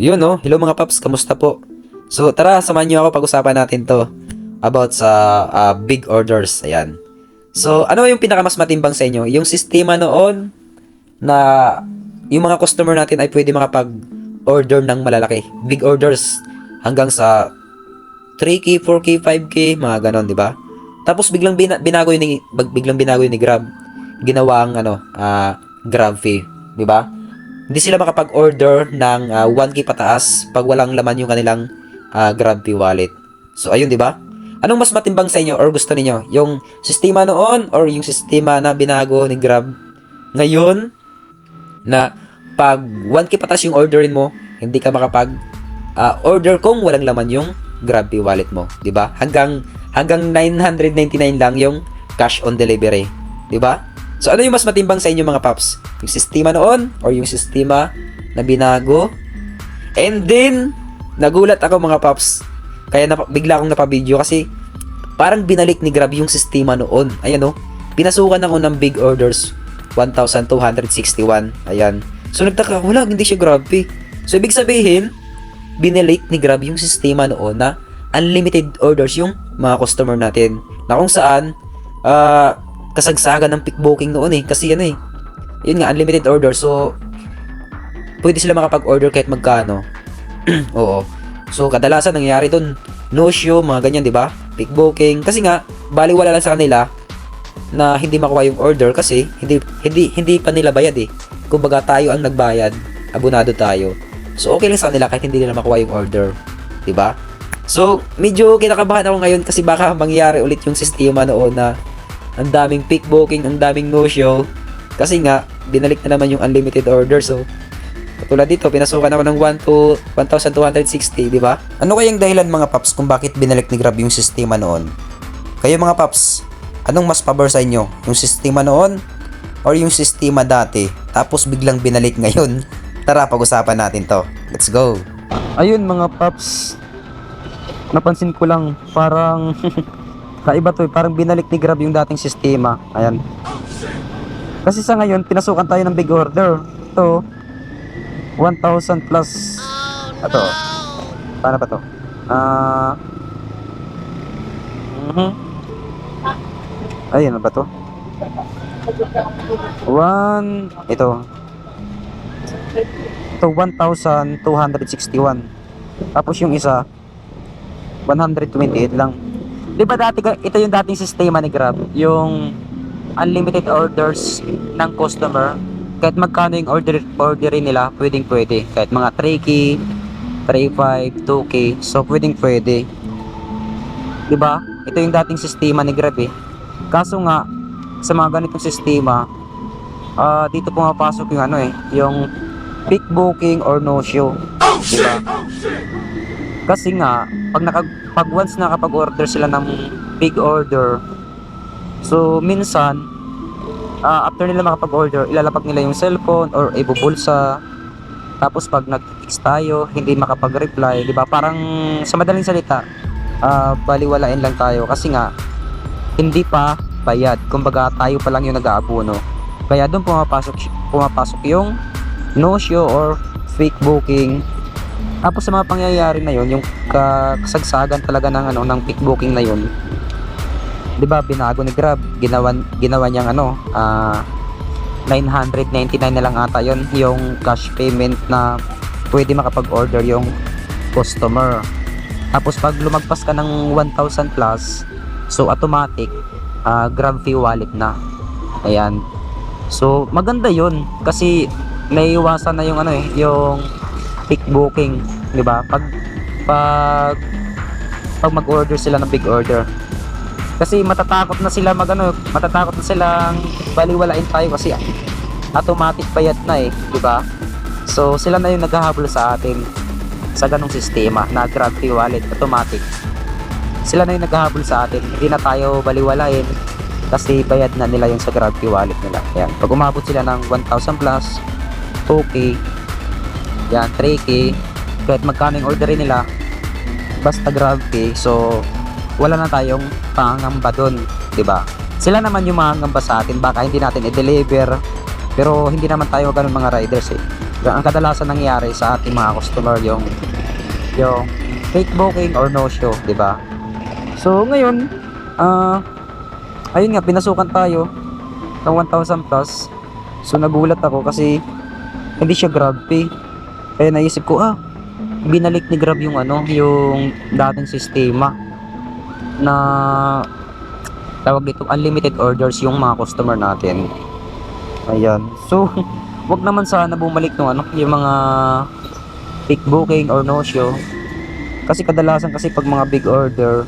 Yun no, hello mga paps, kamusta po? So tara, samahan niyo ako pag-usapan natin to about sa ah, big orders. Ayan. So ano yung pinakamas matimbang sa inyo? Yung sistema noon na yung mga customer natin ay pwede makapag-order ng malalaki. Big orders hanggang sa 3K, 4K, 5K, mga ganon, di ba? Tapos biglang bina- binago yun ni biglang binago yun ni Grab. Ginawa ang ano, ah, Grab fee, di ba? Hindi sila makapag-order ng ah, 1K pataas pag walang laman yung kanilang ah, Grab fee wallet. So ayun, di ba? Anong mas matimbang sa inyo or gusto niyo? Yung sistema noon or yung sistema na binago ni Grab ngayon na pag 1K pataas yung orderin mo, hindi ka makapag ah, order kung walang laman yung Grab Pay wallet mo, 'di ba? Hanggang hanggang 999 lang yung cash on delivery, 'di ba? So ano yung mas matimbang sa inyo mga paps? Yung sistema noon or yung sistema na binago? And then nagulat ako mga paps. Kaya napa, bigla akong napabideo kasi parang binalik ni Grab yung sistema noon. Ayan oh. Pinasukan ako ng big orders 1,261. Ayan. So nagtaka, wala, hindi siya Grab Pay. So ibig sabihin, binalik ni Grab yung sistema noon na unlimited orders yung mga customer natin. Na kung saan, ah, kasagsagan ng pick booking noon eh. Kasi ano eh, yun nga, unlimited order. So, pwede sila makapag-order kahit magkano. Oo. So, kadalasan nangyayari dun, no show, mga ganyan, di ba? Pick booking. Kasi nga, baliwala lang sa kanila na hindi makuha yung order kasi hindi hindi hindi pa nila bayad eh. Kumbaga tayo ang nagbayad, abonado tayo. So okay lang sa kanila kahit hindi nila makuha yung order, 'di ba? So medyo kinakabahan ako ngayon kasi baka mangyari ulit yung sistema noon na ang daming pick booking, ang daming no-show. Kasi nga, binalik na naman yung unlimited order. So, katulad dito, pinasukan ako ng 1 to 1,260, di ba? Ano kayang dahilan mga paps kung bakit binalik ni Grab yung sistema noon? Kayo mga paps, anong mas pabor sa inyo? Yung sistema noon or yung sistema dati tapos biglang binalik ngayon? Tara, pag-usapan natin to. Let's go! Ayun mga paps, napansin ko lang parang kaiba to eh. Parang binalik ni Grab yung dating sistema. Ayan. Kasi sa ngayon, pinasukan tayo ng big order. Ito, 1,000 plus. Ito. Paano ba to? Ah... mhm. Ayun, ano ba to? One, ito. Ito, 1,261. Tapos yung isa, 128 lang. Di ba dati, ito yung dating sistema ni Grab, yung unlimited orders ng customer, kahit magkano yung order, orderin nila, pwedeng pwede. Kahit mga 3K, 3.5, 2K, so pwedeng pwede. Di ba? Ito yung dating sistema ni Grab eh. Kaso nga, sa mga ganitong sistema, ah dito pumapasok yung ano eh, yung pick booking or no show. Di ba? Kasi nga, pag naka, pag once nakapag-order sila ng big order, so minsan, ah, after nila makapag-order, ilalapag nila yung cellphone or ibubulsa. Tapos pag nag-text tayo, hindi makapag-reply, di ba? Parang sa madaling salita, ah, baliwalain lang tayo kasi nga hindi pa bayad. Kumbaga tayo pa lang yung nag-aabono. Kaya doon pumapasok pumapasok yung no show or fake booking tapos sa mga pangyayari na yon, yung ka- kasagsagan talaga ng ano ng pick booking na yon. 'Di ba binago ni Grab, ginawa ginawa niyang ano, ah 999 na lang ata yon yung cash payment na pwede makapag-order yung customer. Tapos pag lumagpas ka ng 1,000 plus, so automatic ah, Grab fee wallet na. Ayan. So maganda yon kasi naiiwasan na yung ano eh, yung pick booking, 'di ba? Pag pag pag mag-order sila ng big order. Kasi matatakot na sila magano, matatakot na silang baliwalain tayo kasi automatic bayad na eh, 'di ba? So sila na yung naghahabol sa atin sa ganong sistema na Grab Pay Wallet automatic. Sila na yung naghahabol sa atin, hindi na tayo baliwalain kasi bayad na nila yung sa Grab Pay Wallet nila. Ayan. Pag umabot sila ng 1,000 plus, 2K, yan, 3K. Kahit magkano yung orderin nila, basta grab pay. So, wala na tayong pangangamba doon, 'di ba? Sila naman yung mangangamba sa atin, baka hindi natin i-deliver. Pero hindi naman tayo ganun mga riders eh. ang kadalasan nangyayari sa ating mga customer yung yung fake booking or no show, 'di ba? So ngayon, ah ayun nga pinasukan tayo ng 1,000 plus. So nagulat ako kasi hindi siya Grab Pay. Kaya naisip ko, ah, binalik ni Grab yung ano, yung dating sistema na tawag dito unlimited orders yung mga customer natin. Ayan. So, wag naman sana bumalik ng ano, yung mga pick booking or no show. Kasi kadalasan kasi pag mga big order,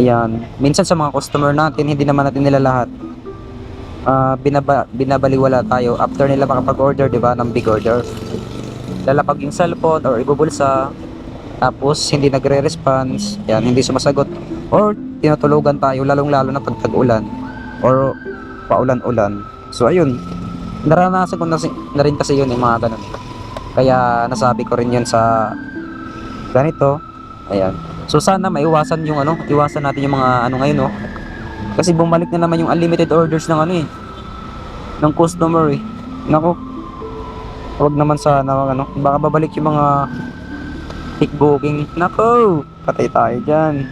ayan, minsan sa mga customer natin, hindi naman natin nila lahat ah binaba, binabaliwala tayo after nila makapag-order, 'di ba, ng big order. Lalapag yung cellphone or ibubulsa tapos hindi nagre-response, yan, hindi sumasagot or tinutulugan tayo lalong-lalo na pag tag-ulan or paulan-ulan. So ayun, naranasan ko na, na rin kasi yun yung mga ganun. Kaya nasabi ko rin yun sa ganito. Ayan. So sana maiwasan yung ano, iwasan natin yung mga ano ngayon, no. Kasi bumalik na naman yung unlimited orders ng ano eh. Ng customer eh. Nako. Huwag naman sana ano, baka babalik yung mga pick booking. Nako, patay tayo diyan.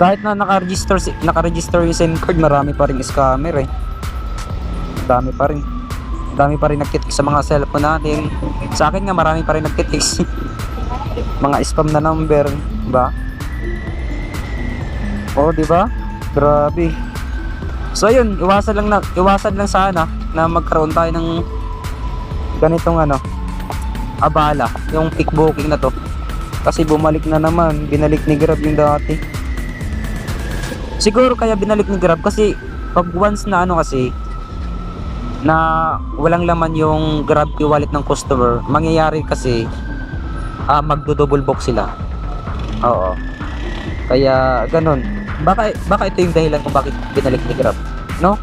Kahit na naka-register naka-register yung SIM card, marami pa rin scammer eh. Dami pa rin. Dami pa rin nagtitik sa mga cellphone natin. Sa akin nga marami pa rin nagtitik. mga spam na number, ba? Oh, di ba? Grabe. So ayun, iwasan lang na iwasan lang sana na magkaroon tayo ng ganitong ano, abala, yung booking na to. Kasi bumalik na naman, binalik ni Grab yung dati. Siguro kaya binalik ni Grab kasi pag once na ano kasi na walang laman yung Grab wallet ng customer, mangyayari kasi ah magdo-double box sila. Oo. Kaya ganun. Baka baka ito yung dahilan kung bakit binalik ni Grab, no?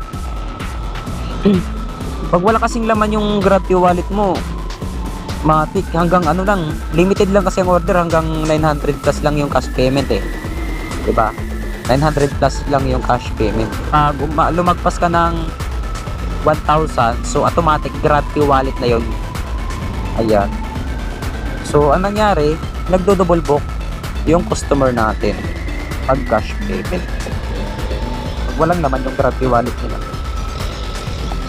Pag wala kasing laman yung Grab wallet mo, matik hanggang ano lang, limited lang kasi ang order hanggang 900 plus lang yung cash payment eh. 'Di ba? 900 plus lang yung cash payment. Pag uma- lumagpas ka ng 1,000, so automatic Grab wallet na yon. Ayan. So, ang nangyari, nagdo-double book yung customer natin pag cash payment. Walang naman yung Grab wallet nila.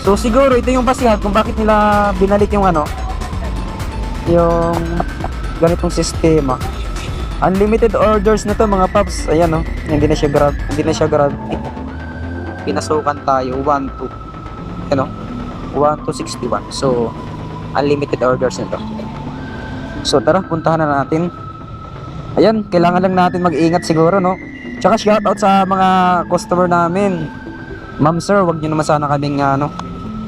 So, siguro ito yung basihan kung bakit nila binalik yung ano, yung ganitong sistema. Unlimited orders na to mga paps. Ayan oh, hindi na siya grab, hindi na siya grab. Pinasukan tayo 1 to ano? 1 to 61. So unlimited orders nito. So tara, puntahan na natin. Ayan, kailangan lang natin mag-ingat siguro, no? Tsaka shoutout sa mga customer namin. Ma'am sir, wag niyo naman sana kaming ano,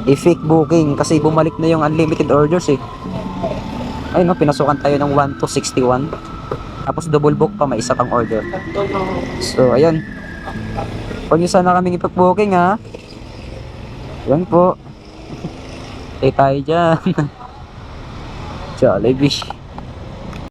i-fake booking kasi bumalik na yung unlimited orders eh. Ay no, pinasukan tayo ng 1 to 61. Tapos double book pa, may isa pang order. So, ayun. Huwag niyo sana kaming ipag-booking ha. Yan po. Stay tayo dyan. Jollibee.